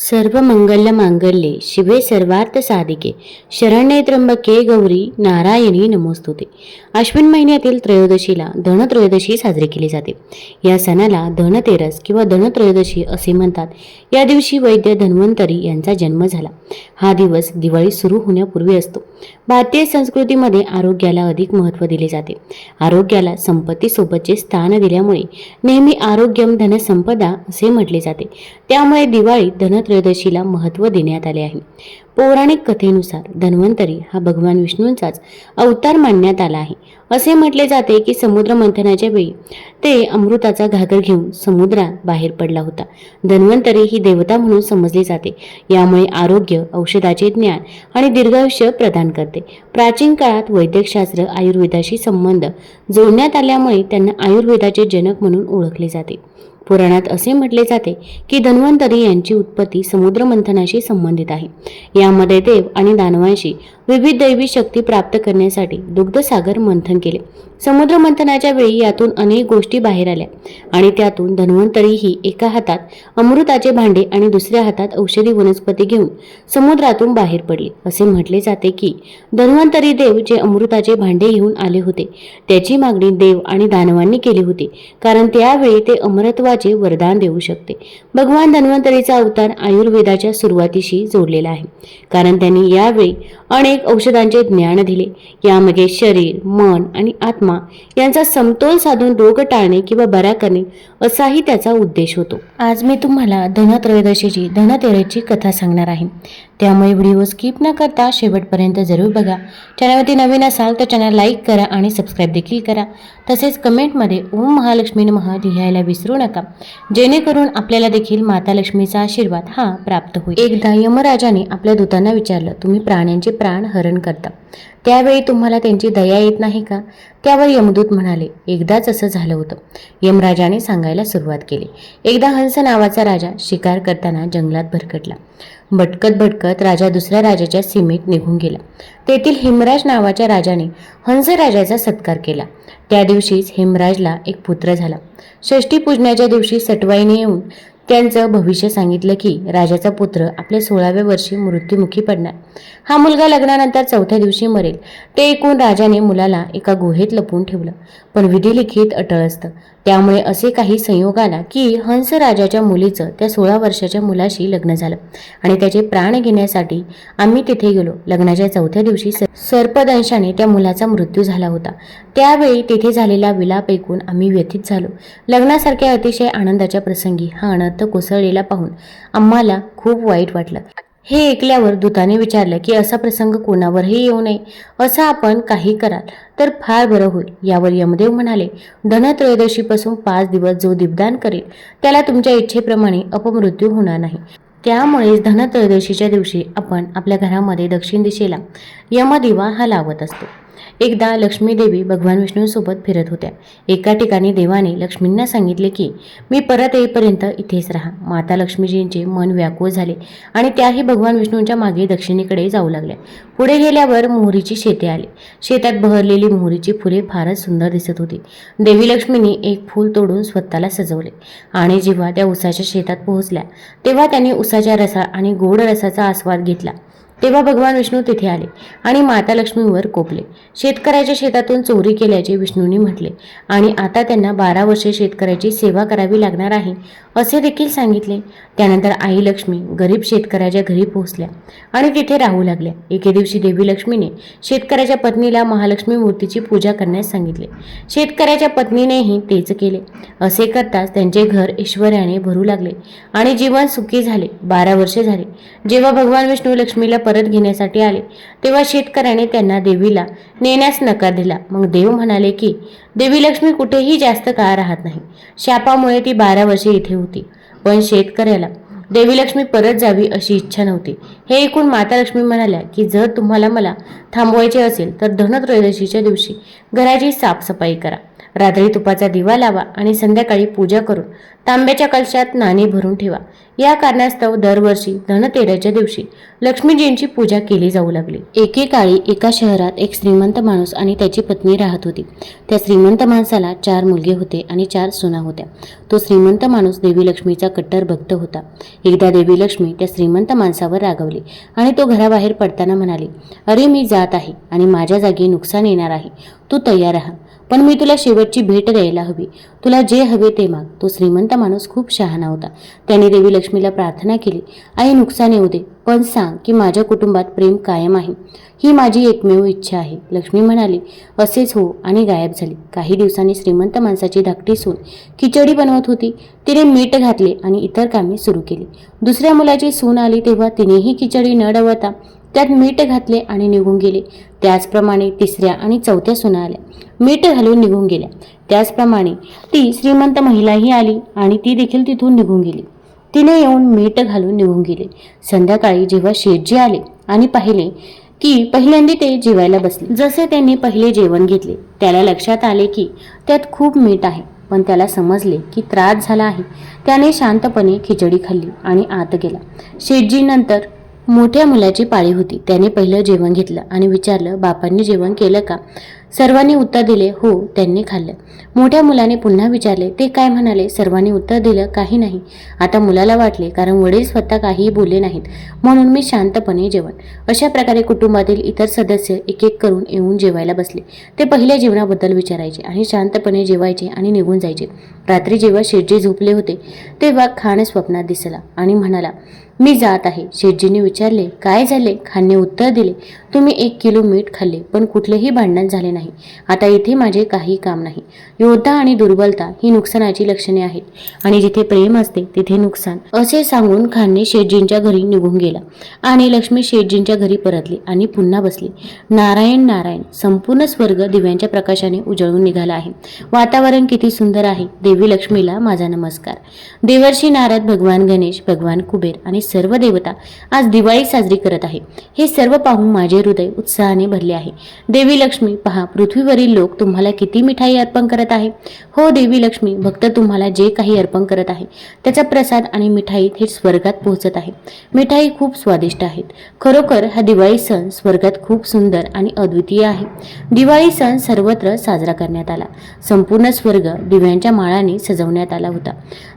सर्व मंगल्य मांगल्ये शिवे सर्वार्थ साधिके शरण्ये त्र्यंबके गौरी नारायणी नमोस्तुते. अश्विन महिन्यातील त्रयोदशीला धनत्रयोदशी साजरी केली जाते. या सणाला धनतेरस किंवा धनत्रयोदशी असे म्हणतात. या दिवशी वैद्य धन्वंतरी यांचा जन्म झाला. हा दिवस दिवाळी सुरू होण्यापूर्वी असतो. भारतीय संस्कृतीमध्ये आरोग्याला अधिक महत्त्व दिले जाते. आरोग्याला संपत्तीसोबतचे स्थान दिल्यामुळे नेहमी आरोग्यम धनसंपदा असे म्हटले जाते. त्यामुळे दिवाळी धनत्रयोदशीला महत्त्व देण्यात आले आहे. पौराणिक कथेनुसार धन्वंतरी हा भगवान विष्णूंचाच अवतार मानण्यात आला आहे. असे म्हटले जाते की समुद्र मंथनाच्या वेळी ते अमृताचा घागर घेऊन समुद्रात बाहेर पडला होता. धन्वंतरी ही देवता म्हणून समजली जाते. यामुळे आरोग्य औषधाचे ज्ञान आणि दीर्घायुष्य प्रदान करते. प्राचीन काळात वैद्यकशास्त्र आयुर्वेदाशी संबंध जोडण्यात आल्यामुळे त्यांना आयुर्वेदाचे जनक म्हणून ओळखले जाते. पुराणात असे म्हटले जाते की धन्वंतरी यांची उत्पत्ती समुद्र मंथनाशी संबंधित आहे. यामध्ये देव आणि दानवांशी विविध दैवी शक्ती प्राप्त करण्यासाठी दुग्धसागर मंथन केले. समुद्र मंथनाच्या वेळी यातून अनेक गोष्टी बाहेर आल्या आणि त्यातून धन्वंतरी ही एका हातात अमृताचे भांडे आणि दुसऱ्या हातात औषधी वनस्पती घेऊन समुद्रातून बाहेर पडले. असे म्हटले जाते की धन्वंतरी देव जे अमृताचे भांडे घेऊन आले होते त्याची मागणी देव आणि दानवांनी केली होती कारण त्यावेळी ते अमरत्वाचे वरदान देऊ शकते. भगवान धन्वंतरीचा अवतार आयुर्वेदाच्या सुरुवातीशी जोडलेला आहे कारण त्यांनी यावेळी अनेक औषधांचे ज्ञान दिले. यामध्ये शरीर मन आणि आत्मा यांचा समतोल साधून रोग टाळणे किंवा बरा करणे असाही त्याचा उद्देश होतो. आज मी तुम्हाला धनत्रयोदशीची धनतेरसची कथा सांगणार आहे. त्यामुळे व्हिडिओ स्किप न करता शेवटपर्यंत जरूर बघा. चॅनलवरती नवीन असाल तर चॅनल लाईक करा आणि सबस्क्राईब देखील करा. तसेच कमेंटमध्ये ओम महालक्ष्मी नमः लिहायला विसरू नका. जेणेकरून आपल्याला देखील माता लक्ष्मीचा आशीर्वाद हा प्राप्त होईल. एकदा यमराजाने आपल्या दूतांना विचारलं तुम्ही प्राण्यांचे प्राण हरण करता. त्यावेळी तुम्हाला त्यांची दया येत नाही का? त्यावर यमदूत म्हणाले एकदाच असं झालं होतं. यमराजाने सांगायला सुरुवात केली. एकदा हंस नावाचा राजा शिकार करताना जंगलात भरकटला. भटकत भटकत राजा दुसऱ्या राजाच्या सीमेत निघून गेला. तेथील हिमराज नावाच्या राजाने हंस राजाचा सत्कार केला. त्या दिवशीच हिमराजला एक पुत्र झाला. षष्टी पूजनाच्या दिवशी सटवाईने येऊन त्यांचं भविष्य सांगितलं की राजाचा पुत्र आपल्या सोळाव्या वर्षी मृत्युमुखी पडणार. हा मुलगा लग्नानंतर चौथ्या दिवशी मरेल. ते ऐकून राजाने मुलाला एका गुहेत लपवून ठेवलं. पण विधिलिखित अटळ असतं. त्यामुळे असे काही संयोग आला की हंस राजाच्या मुलीचं त्या सोळा वर्षाच्या मुलाशी लग्न झालं. आणि त्याचे प्राण घेण्यासाठी आम्ही तिथे गेलो. लग्नाच्या चौथ्या दिवशी सर्पदंशाने त्या मुलाचा मृत्यू झाला होता. त्यावेळी तिथे झालेला विलाप ऐकून आम्ही व्यथित झालो. लग्नासारख्या अतिशय आनंदाच्या प्रसंगी हा अनर्थ कोसळलेला पाहून आम्हाला खूप वाईट वाटलं. हे ऐकल्यावर दूताने विचारलं की असा प्रसंग कोणावरही येऊ नये असं आपण काही कराल तर फार बरं होईल यावर यमदेव म्हणाले. धनत्रयोदशीपासून पाच दिवस जो दीपदान करेल त्याला तुमच्या इच्छेप्रमाणे अपमृत्यू होणार नाही. त्यामुळेच धनत्रयोदशीच्या दिवशी आपण आपल्या घरामध्ये दक्षिण दिशेला यमदिवा हा लावत असतो. एकदा लक्ष्मी देवी भगवान विष्णूंसोबत फिरत होत्या. एका ठिकाणी देवाने लक्ष्मींना सांगितले की मी परत येईपर्यंत इथेच राहा. माता लक्ष्मीजींचे मन व्याकुळ झाले आणि त्याही भगवान विष्णूंच्या मागे दक्षिणेकडे जाऊ लागल्या. पुढे गेल्यावर मोहरीची शेते आली. शेतात बहरलेली मोहरीची फुले फारच सुंदर दिसत होती. देवी लक्ष्मीने एक फूल तोडून स्वतःला सजवले आणि जेव्हा त्या उसाच्या शेतात पोहोचल्या तेव्हा त्यांनी उसाच्या रसा आणि गोड रसाचा आस्वाद घेतला. तेव्हा भगवान विष्णू तिथे आले आणि माता लक्ष्मीवर कोपले. शेतकऱ्याच्या शेतातून चोरी केल्याचे विष्णूंनी म्हटले. आणि आता त्यांना बारा वर्षे शेतकऱ्याची सेवा करावी लागणार आहे असे देखील सांगितले. त्यानंतर आई लक्ष्मी गरीब शेतकऱ्याच्या घरी पोहोचल्या आणि तिथे राहू लागल्या. एके दिवशी देवी लक्ष्मीने शेतकऱ्याच्या पत्नीला महालक्ष्मी मूर्तीची पूजा करण्यास सांगितले. शेतकऱ्याच्या पत्नीनेही तेच केले. असे करताच त्यांचे घर ऐश्वर्याने भरू लागले आणि जीवन सुखी झाले. बारा वर्षे झाले. जेव्हा भगवान विष्णू लक्ष्मीला परत घेण्यासाठी आले. तेव्हा शेतकऱ्याने त्यांना देवीला नेण्यास नकार दिला. मग देव म्हणाले की देवी लक्ष्मी कुठेही जास्त काळ राहत नाही. शापामुळे ती बारा वर्षे इथे होती. पण शेतकऱ्याला देवी लक्ष्मी परत जावी अशी इच्छा नव्हती. हे ऐकून माता लक्ष्मी म्हणाल्या की जर तुम्हाला मला थांबवायचे असेल तर धनत्रयोदशीच्या दिवशी घराची साफसफाई करा. रात्री तुपाचा दिवा लावा आणि संध्याकाळी पूजा करून तांब्याच्या कलशात नाणी भरून ठेवा. या कारणास्तव दरवर्षी धनतेरसच्या दिवशी लक्ष्मीजींची पूजा केली जाऊ लागली. एकेकाळी एका शहरात एक श्रीमंत माणूस आणि त्याची पत्नी राहत होती. त्या श्रीमंत माणसाला चार मुलगे होते आणि चार सुना होत्या. तो श्रीमंत माणूस देवी लक्ष्मीचा कट्टर भक्त होता. एकदा देवी लक्ष्मी त्या श्रीमंत माणसावर रागवली आणि तो घराबाहेर पडताना म्हणाली अरे मी जात आहे आणि माझ्या जागी नुकसान येणार आहे. तू तयार राहा. पण मी तुला शेवटची भेट द्यायला हवी. तुला जे हवे ते माग. तो श्रीमंत माणूस खूप शहाणा होता. त्याने देवी लक्ष्मीला प्रार्थना केली. आई नुकसान येऊ दे. पण सांग की माझ्या कुटुंबात प्रेम कायम आहे. ही माझी एकमेव इच्छा आहे. लक्ष्मी म्हणाली असेच हो आणि गायब झाली. काही दिवसांनी श्रीमंत माणसाची धाकटी सून खिचडी बनवत होती. तिने मीठ घातले आणि इतर कामे सुरू केली. दुसऱ्या मुलाची सून आली तेव्हा तिनेही खिचडी न डवता त्यात मीठ घातले आणि निघून गेले. त्याचप्रमाणे तिसऱ्या आणि चौथ्या सुना आल्या. मीठ घालून निघून गेल्या. त्याचप्रमाणे ती श्रीमंत महिलाही आली आणि ती देखील तिथून निघून गेली. तिने येऊन मीठ घालून निघून गेले. संध्याकाळी जेव्हा शेठजी आले आणि पाहिले की पहिल्यांदा ते जेवायला बसले. जसे त्यांनी पहिले जेवण घेतले त्याला लक्षात आले की त्यात खूप मीठ आहे. पण त्याला समजले की त्रास झाला आहे. त्याने शांतपणे खिचडी खाल्ली आणि आत गेला. शेठजी नंतर मोठ्या मुलाची पाळी होती. त्याने पहिलं जेवण घेतलं आणि विचारलं बापांनी जेवण केलं का? सर्वांनी उत्तर दिले हो त्यांनी खाल्लं. मोठ्या मुलाने पुन्हा विचारले ते काय म्हणाले? सर्वांनी उत्तर दिलं काही नाही. आता मुलाला वाटले कारण वडील स्वतः काहीही बोलले नाहीत. म्हणून मी शांतपणे जेवण. अशा प्रकारे कुटुंबातील इतर सदस्य एक एक करून येऊन जेवायला बसले. ते पहिल्या जेवणाबद्दल विचारायचे आणि शांतपणे जेवायचे आणि निघून जायचे. रात्री जेव्हा शेठजी झोपले होते तेव्हा खाण स्वप्नात दिसला आणि म्हणाला मी जात आहे. शेटजीने विचारले काय झाले? खानने उत्तर दिले तुम्ही एक किलो मीठ खाल्ले पण कुठलेही भांडण झाले नाही. आता इथे माझे काही काम नाही. योद्धा आणि दुर्बलता ही नुकसानाची लक्षणे आहेत. आणि जिथे प्रेम असते तिथे नुकसान. असे सांगून खानने शेटजींच्या घरी निघून गेला. आणि लक्ष्मी शेटजींच्या घरी परतली आणि पुन्हा बसली. नारायण नारायण संपूर्ण स्वर्ग दिव्यांच्या प्रकाशाने उजळून निघाला आहे. वातावरण किती सुंदर आहे. देवी लक्ष्मीला माझा नमस्कार. देवर्षी नारद भगवान गणेश भगवान कुबेर आणि सर्व देवता आज दिवाळी साजरी करत आहे. हे सर्व पाहून माझे हृदय उत्साहाने भरले आहे. देवी लक्ष्मी पहा पृथ्वीवरील लोक तुम्हाला किती मिठाई अर्पण करत आहे. हो देवी लक्ष्मी भक्त तुम्हाला जे काही अर्पण करत आहे त्याचा प्रसाद आणि मिठाई थेट स्वर्गात पोहोचत आहे. मिठाई खूप स्वादिष्ट आहेत. खरोखर हा दिवाळी सण स्वर्गात खूप सुंदर आणि अद्वितीय आहे. दिवाळी सण सर्वत्र साजरा करण्यात आला. संपूर्ण स्वर्ग दिव्यांच्या माळाने सजवण्यात आला होता.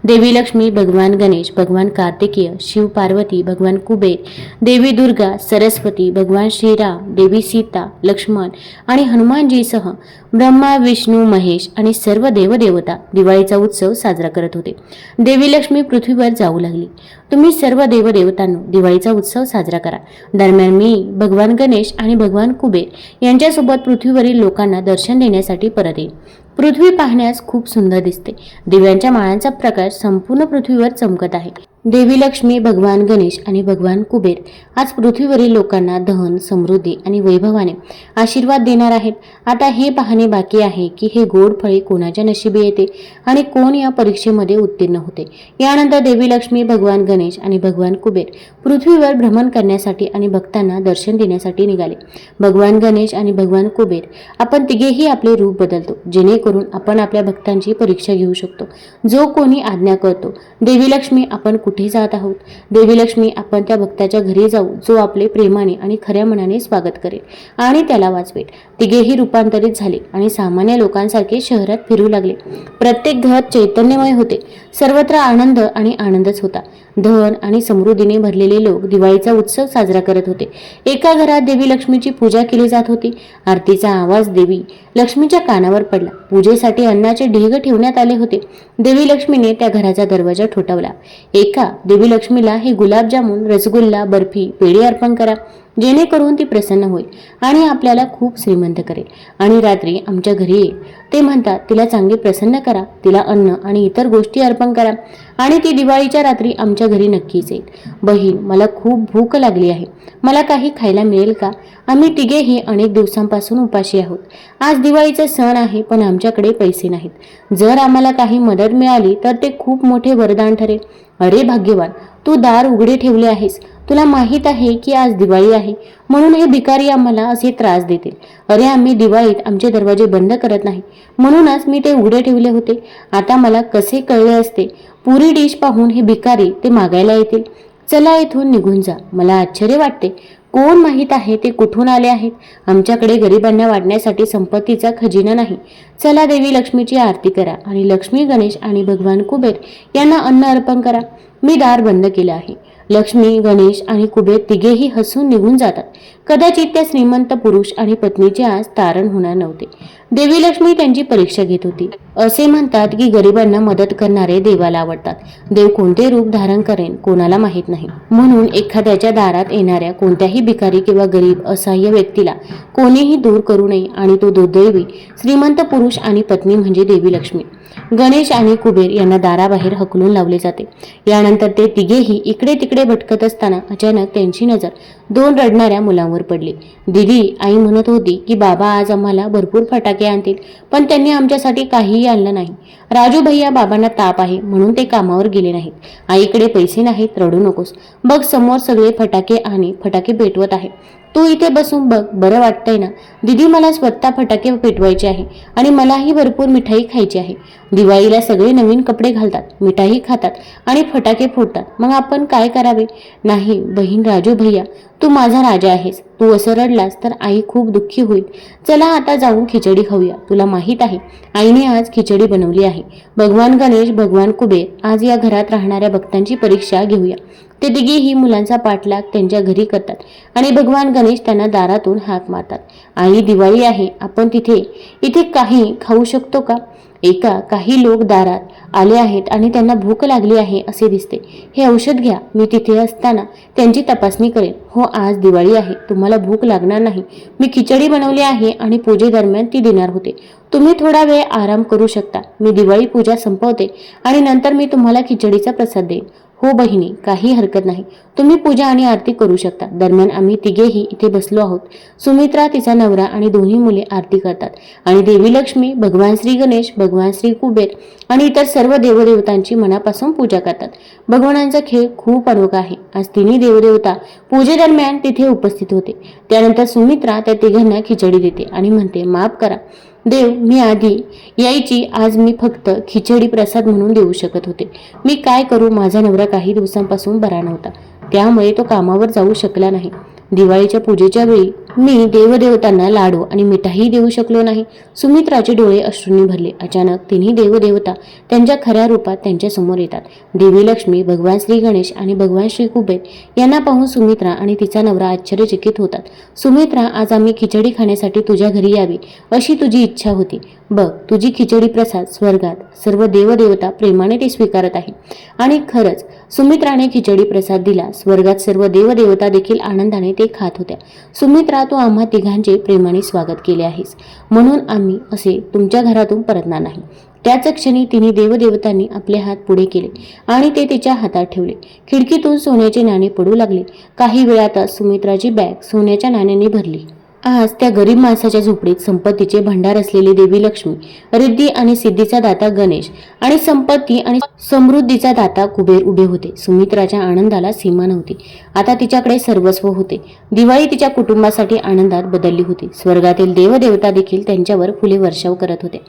देवी लक्ष्मी भगवान गणेश भगवान कार्तिकीय शिव पार्वती भगवान कुबेर देवी दुर्गा सरस्वती भगवान श्रीराम देवी सीता लक्ष्मण आणि हनुमानजीसह ब्रह्मा विष्णू महेश आणि सर्व देवदेवता दिवाळीचा उत्सव साजरा करत होते. देवी लक्ष्मी पृथ्वीवर जाऊ लागली. तुम्ही सर्व देवदेवतांनो दिवाळीचा उत्सव साजरा करा. दरम्यान मी भगवान गणेश आणि भगवान कुबेर यांच्यासोबत पृथ्वीवरील लोकांना दर्शन देण्यासाठी परत येईल पृथ्वी पाहण्यास खूप सुंदर दिसते. दिव्यांच्या माळांचा प्रकाश संपूर्ण पृथ्वीवर चमकत आहे. देवी लक्ष्मी भगवान गणेश आणि भगवान कुबेर. आज पृथ्वीवरील लोकांना दहन समृद्धी आणि वैभवाने आशीर्वाद देणार आहेत. आता हे पाहणे बाकी आहे की हे गोड फळे कोणाच्या नशिबी येते आणि कोण या परीक्षेमध्ये उत्तीर्ण होते. यानंतर देवी लक्ष्मी भगवान गणेश आणि भगवान कुबेर पृथ्वीवर भ्रमण करण्यासाठी आणि भक्तांना दर्शन देण्यासाठी निघाले. भगवान गणेश आणि भगवान कुबेर आपण तिघेही आपले रूप बदलतो जेणेकरून आपण आपल्या भक्तांची परीक्षा घेऊ शकतो. जो कोणी आज्ञा करतो देवी लक्ष्मी आपण कुठे जात आहोत? देवी लक्ष्मी आपण त्या भक्ताच्या घरी जाऊ जो आपले प्रेमाने आणि खऱ्या मनाने स्वागत करेल आणि त्याला वाचवेल. तिघेही रूपांतरित झाले आणि सामान्य लोकांसारखे शहरात फिरू लागले. प्रत्येक घर चैतन्यमय होते. सर्वत्र आनंद आणि आनंदच होता. धन आणि समृद्धीने भरलेले लोक दिवाळीचा उत्सव साजरा करत होते. एका घरात देवी लक्ष्मीची पूजा केली जात होती. आरतीचा आवाज देवी लक्ष्मीच्या कानावर पडला. पूजेसाठी अन्नाचे ढेग ठेवण्यात आले होते. देवी लक्ष्मीने त्या घराचा दरवाजा ठोठावला. एका देवी लक्ष्मीला हे गुलाबजामुन रसगुल्ला बर्फी पेढे अर्पण करा. जेणेकरून ती प्रसन्न होईल आणि आपल्याला खूप श्रीमंत करेल. आणि रात्री आमच्या घरी येईल. ते म्हणतात तिला चांगली प्रसन्न करा. तिला अन्न आणि इतर गोष्टी अर्पण करा. आणि ती दिवाळीच्या रात्री आमच्या घरी नक्कीच येईल. बहीण मला खूप भूक लागली आहे. मला काही खायला मिळेल का? आम्ही तिघेही अनेक दिवसांपासून उपाशी आहोत. आज दिवाळीचा सण आहे पण आमच्याकडे पैसे नाहीत. जर आम्हाला काही मदत मिळाली तर ते खूप मोठे वरदान ठरेल. अरे भाग्यवान! तू दार उघडे ठेवले आहेस. तुला माहीत आहे की आज दिवाळी आहे म्हणून हे भिकारी आम्हाला असे त्रास देतील. अरे आम्ही दिवाळीत आमचे दरवाजे बंद करत नाही म्हणूनच मी ते उघडे ठेवले होते. आता मला कसे कळले असते पुरी डिश पाहून हे भिकारी ते मागायला येतील. चला इथून निघून जा मला आश्चर्य वाटते. कोण माहीत आहे ते कुठून आले आहेत? आमच्याकडे गरिबांना वाढण्यासाठी संपत्तीचा खजिना नाही. चला देवी लक्ष्मीची आरती करा आणि लक्ष्मी गणेश आणि भगवान कुबेर यांना अन्न अर्पण करा. मी दार बंद केलं आहे. लक्ष्मी गणेश आणि कुबेर तिघेही हसून निघून जातात. कदाचित त्या श्रीमंत पुरुष आणि पत्नीचे आज तारण होणार नव्हते. देवी लक्ष्मी त्यांची परीक्षा घेत होती. असे म्हणतात की गरिबांना मदत करणारे देवाला आवडतात. देव कोणते रूप धारण करेन कोणाला माहीत नाही. म्हणून एखाद्याच्या दारात येणाऱ्या कोणत्याही भिकारी किंवा गरीब असहाय्य व्यक्तीला कोणीही दूर करू नये आणि तो दुर्दैवी श्रीमंत पुरुष आणि पत्नी म्हणजे देवी लक्ष्मी गणेश आणि कुबेर यांना दाराबाहेर हकलून लावले जाते. यानंतर ते तिघेही इकडे तिकडे भटकत असताना अचानक त्यांची नजर दोन रडणाऱ्या मुलांवर पडली. दिदी आई म्हणत होती की बाबा आज आम्हाला भरपूर फटाके आणतील पण त्यांनी आमच्यासाठी काहीही आणलं नाही. राजू भैया बाबांना ताप आहे म्हणून ते कामावर गेले नाहीत. आईकडे पैसे नाहीत रडू नकोस. बघ समोर सगळे फटाके आणि फटाके पेटवत आहे. तू इथे बसून बघ बरं वाटतंय ना? दिदी मला स्वतः फटाके पेटवायचे आहे आणि मलाही भरपूर मिठाई खायची आहे. दिवाळीला सगळे नवीन कपडे घालतात मिठाई खातात आणि फटाके फोडतात. मग आपण काय करावे? नाही बहीण राजू भैया तू माझा राजा आहेस. तू असं रडलास तर आई खूप दुःखी होईल. चला आता जाऊन खिचडी खाऊया. तुला माहीत आहे आईने आज खिचडी बनवली आहे. भगवान गणेश भगवान कुबेर आज या घरात राहणाऱ्या भक्तांची परीक्षा घेऊया. ते तिघेही मुलांचा पाठलाग त्यांच्या घरी करतात आणि भगवान गणेश त्यांना दारातून हाक मारतात. आई दिवाळी आहे आपण तिथे इथे काही खाऊ शकतो का? एका काही लोक दारात आले आहेत आणि त्यांना भूक लागली आहे असे दिसते. हे औषध घ्या मी तिथे असताना त्यांची तपासणी करेन. हो आज दिवाळी आहे तुम्हाला भूक लागणार नाही. मी खिचडी बनवली आहे आणि पूजेदरम्यान ती देणार होते. तुम्ही थोडा वेळ आराम करू शकता. मी दिवाळी पूजा संपवते आणि नंतर मी तुम्हाला खिचडीचा प्रसाद देईन. हो बहिणी काही हरकत नाही. तुम्ही पूजा आणि आरती करू शकता. दरम्यान आम्ही तिघेही इथे बसलो आहोत. सुमित्रा तिचा नवरा आणि दोन्ही मुले आरती करतात आणि देवी लक्ष्मी भगवान श्री गणेश भगवान श्री कुबेर आणि इतर सर्व देवदेवतांची मनापासून पूजा करतात. भगवानांचा खेळ खूप अनोखा आहे. आज तिन्ही देवदेवता पूजेदरम्यान तिथे उपस्थित होते. त्यानंतर सुमित्रा त्या तिघांना खिचडी देते आणि म्हणते माफ करा. देव मी आधी यायची आज मी फक्त खिचडी प्रसाद म्हणून देऊ शकत होते. मी काय करू? माझा नवरा काही दिवसांपासून बरा नव्हता. त्यामुळे तो कामावर जाऊ शकला नाही. दिवाळीच्या पूजेच्या वेळी मी देवदेवतांना लाडू आणि मिठाही देऊ शकलो नाही. सुमित्राचे डोळे अश्रूंनी भरले. अचानक तिन्ही देवदेवता त्यांच्या खऱ्या रूपात त्यांच्यासमोर येतात. देवी लक्ष्मी भगवान श्री गणेश आणि भगवान श्री कुबेर यांना पाहून सुमित्रा आणि तिचा नवरा आश्चर्यचकित होतात. सुमित्रा आज आम्ही खिचडी खाण्यासाठी तुझ्या घरी यावी अशी तुझी इच्छा होती. बघ तुझी खिचडी प्रसाद स्वर्गात सर्व देवदेवता प्रेमाने ते स्वीकारत आहे आणि खरंच सुमित्राने खिचडी प्रसाद दिला. स्वर्गात सर्व देवदेवता देखील आनंदाने ते खात होत्या. सुमित्रा तू आम्हा तिघांचे प्रेमाने स्वागत केले आहेस. म्हणून आम्ही असे तुमच्या घरातून परतणार नाही. त्याच क्षणी तिने देवदेवतांनी आपले हात पुढे केले आणि ते तिच्या हातात ठेवले. खिडकीतून सोन्याचे नाणे पडू लागले. काही वेळातच सुमित्राची बॅग सोन्याच्या नाण्यांनी भरली. आज त्या गरीब माणसाच्या झोपडीत संपत्तीचे भंडार असलेली देवी लक्ष्मी रिद्धी आणि सिद्धीचा दाता गणेश आणि संपत्ती आणि समृद्धीचा दाता कुबेर उभे होते. सुमित्राच्या आनंदाला सीमा नव्हती. आता तिच्याकडे सर्वस्व होते. दिवाळी तिच्या कुटुंबासाठी आनंदात बदलली होती. स्वर्गातील देवदेवता देखील त्यांच्यावर फुले वर्षाव करत होते.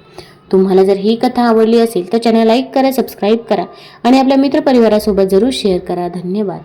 तुम्हाला जर ही कथा आवडली असेल तर चॅनल लाईक करा सबस्क्राईब करा आणि आपल्या मित्रपरिवारासोबत जरूर शेअर करा. धन्यवाद.